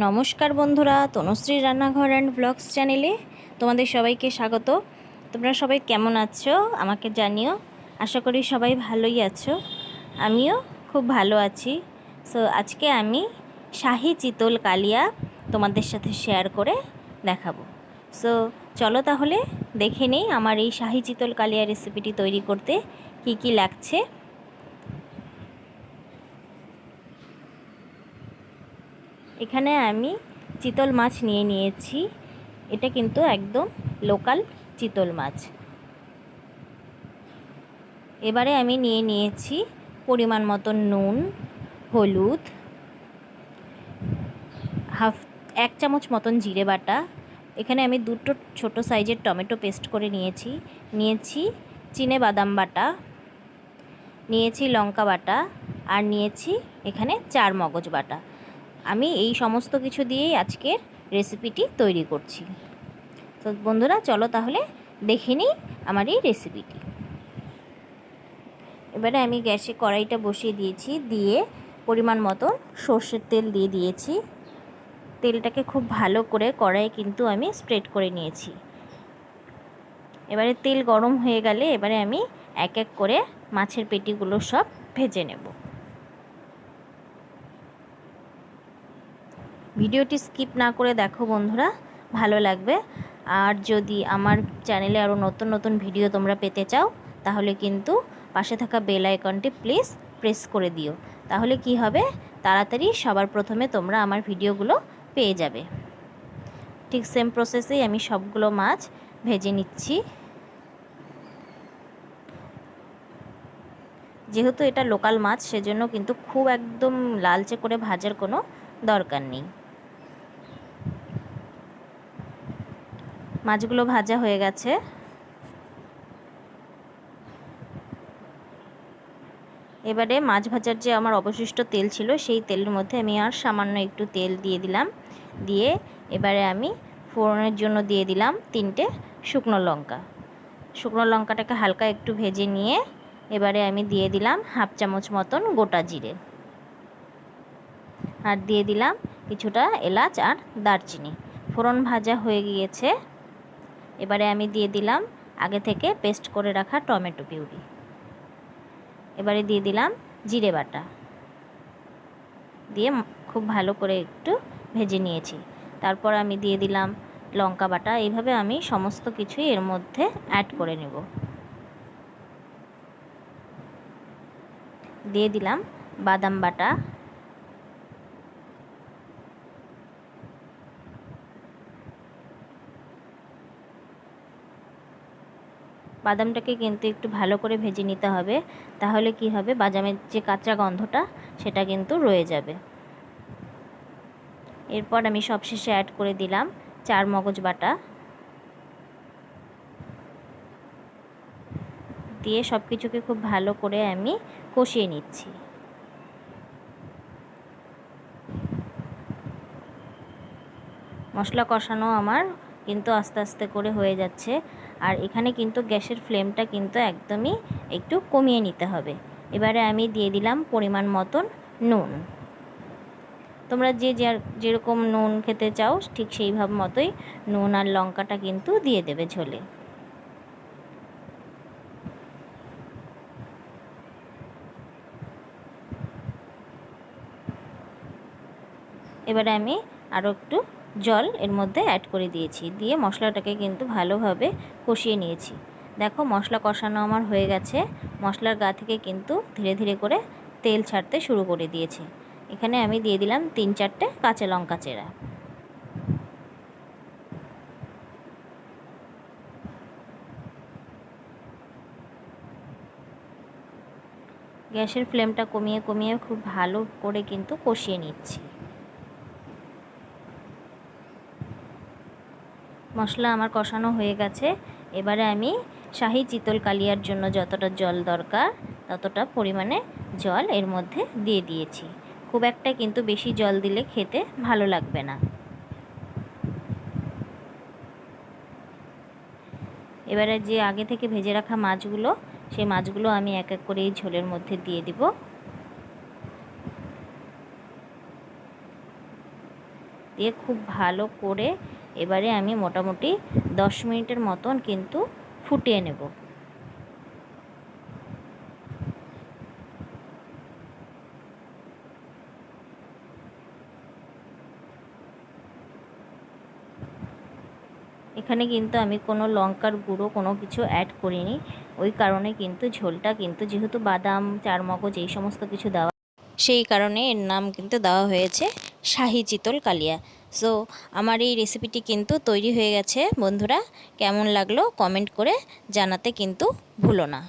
নমস্কার বন্ধুরা, তনুশ্রী রান্নাঘর অ্যান্ড ব্লগস চ্যানেলে তোমাদের সবাইকে স্বাগত। তোমরা সবাই কেমন আছো? আমাকে জানিও, আশা করি সবাই ভালোই আছো। আমিও খুব ভালো আছি। সো আজকে আমি শাহি চিতল কালিয়া তোমাদের সাথে শেয়ার করে দেখাবো। সো চলো তাহলে দেখে নিই আমার এই শাহি চিতল কালিয়া রেসিপিটি তৈরি করতে কি কি লাগছে। এখানে আমি চিতল মাছ নিয়ে নিয়েছি। এটা কিন্তু একদম লোকাল চিতল মাছ। এবারে আমি নিয়ে নিয়েছি পরিমাণ মতন নুন, হলুদ, হাফ, এক চামচ মতন জিরে বাটা। এখানে আমি দুটো ছোট সাইজের টমেটো পেস্ট করে নিয়েছি। নিয়েছি চিনে বাদাম বাটা, নিয়েছি লঙ্কা বাটা আর নিয়েছি এখানে চার মগজ বাটা। আমি এই সমস্ত কিছু দিয়েই আজকের রেসিপিটি তৈরি করছি। তো বন্ধুরা, চলো তাহলে দেখে নিই আমার এই রেসিপিটি এবারে আমি গ্যাসে কড়াইটা বসিয়ে দিয়েছি, দিয়ে পরিমাণ মতো সর্ষের তেল দিয়ে দিয়েছি। তেলটাকে খুব ভালো করে কড়াইয়ে কিন্তু আমি স্প্রেড করে নিয়েছি। এবারে তেল গরম হয়ে গেলে এবারে আমি এক এক করে মাছের পেটিগুলো সব ভেজে নেব। ভিডিওটি স্কিপ না করে দেখো বন্ধুরা, ভালো লাগবে। আর যদি আমার চ্যানেলে আরও নতুন নতুন ভিডিও তোমরা পেতে চাও, তাহলে কিন্তু পাশে থাকা বেল আইকনটি প্লিজ প্রেস করে দিও। তাহলে কি হবে? তাড়াতাড়ি সবার প্রথমে তোমরা আমার ভিডিওগুলো পেয়ে যাবে। ঠিক সেম প্রসেসেই আমি সবগুলো মাছ ভেজে নিচ্ছি। যেহেতু এটা লোকাল মাছ, সেজন্য কিন্তু খুব একদম লালচে করে ভাজার কোনো দরকার নেই। মাছগুলো ভাজা হয়ে গেছে। এবারে মাছ ভাজার যে আমার অবশিষ্ট তেল ছিল, সেই তেলের মধ্যে আমি আর সামান্য একটু তেল দিয়ে দিলাম। দিয়ে এবারে আমি ফোড়নের জন্য দিয়ে দিলাম তিনটে শুকনো লঙ্কা। শুকনো লঙ্কাটাকে হালকা একটু ভেজে নিয়ে এবারে আমি দিয়ে দিলাম হাফ চামচ মতন গোটা জিরে। আর দিয়ে দিলাম কিছুটা এলাচ আর দারচিনি। ফোড়ন ভাজা হয়ে গিয়েছে। এবারে আমি দিয়ে দিলাম আগে থেকে পেস্ট করে রাখা টমেটো পিউরি। এবারে দিয়ে দিলাম জিরে বাটা। দিয়ে খুব ভালো করে একটু ভেজে নিয়েছি। তারপর আমি দিয়ে দিলাম লঙ্কা বাটা। এইভাবে আমি সমস্ত কিছুই এর মধ্যে অ্যাড করে নেব। দিয়ে দিলাম বাদাম বাটা। বাদামটাকে কিন্তু একটু ভালো করে ভেজে নিতে হবে। তাহলে কি হবে? বাদামের যে কাঁচা গন্ধটা, সেটা কিন্তু রয়ে যাবে। এরপর আমি সবশেষে অ্যাড করে দিলাম চার মগজ বাটা। দিয়ে সব কিছুকে খুব ভালো করে আমি কষিয়ে নিচ্ছি। মশলা কষানো আমার কিন্তু আস্তে আস্তে করে হয়ে যাচ্ছে। আর এখানে কিন্তু গ্যাসের ফ্লেমটা কিন্তু একদমই একটু কমিয়ে নিতে হবে। এবারে আমি দিয়ে দিলাম পরিমাণ মতন নুন। তোমরা যে যার যেরকম নুন খেতে চাও, ঠিক সেইভাব মতোই নুন আর লঙ্কাটা কিন্তু দিয়ে দেবে ঝোলে। এবারে আমি আরও একটু জল এর মধ্যে অ্যাড করে দিয়েছি। দিয়ে মশলাটাকে কিন্তু ভালোভাবে কষিয়ে নিয়েছি। দেখো মশলা কষানো আমার হয়ে গেছে। মশলার গা থেকে কিন্তু ধীরে ধীরে করে তেল ছাড়তে শুরু করে দিয়েছে। এখানে আমি দিয়ে দিলাম তিন চারটে কাঁচা লঙ্কা চেরা। গ্যাসের ফ্লেমটা কমিয়ে কমিয়ে খুব ভালো করে কিন্তু কষিয়ে নিচ্ছি। মশলা আমার কষানো হয়ে গেছে। এবারে আমি শাহি চিতল কালিয়ার জন্য যতটা জল দরকার, ততটা পরিমাণে জল এর মধ্যে দিয়ে দিয়েছি। খুব একটা কিন্তু বেশি জল দিলে খেতে ভালো লাগবে না। এবারে যে আগে থেকে ভেজে রাখা মাছগুলো, সেই মাছগুলো আমি এক এক করে এই ঝোলের মধ্যে দিয়ে দিব। দিয়ে খুব ভালো করে এবারে আমি মোটামুটি দশ মিনিটের মতন কিন্তু ফুটিয়ে নেব। এখানে কিন্তু আমি কোনো লঙ্কার গুঁড়ো, কোনো কিছু অ্যাড করিনি। ওই কারণে কিন্তু ঝোলটা কিন্তু যেহেতু বাদাম, চারমগজ এই সমস্ত কিছু দেওয়া সেই কারণে এর নাম কিন্তু দেওয়া হয়েছে। শাহি চিতল কালিয়া। সো আমার এই রেসিপিটি কিন্তু তৈরি হয়ে গেছে, বন্ধুরা। কেমন লাগল কমেন্ট করে জানাতে কিন্তু ভুলো না।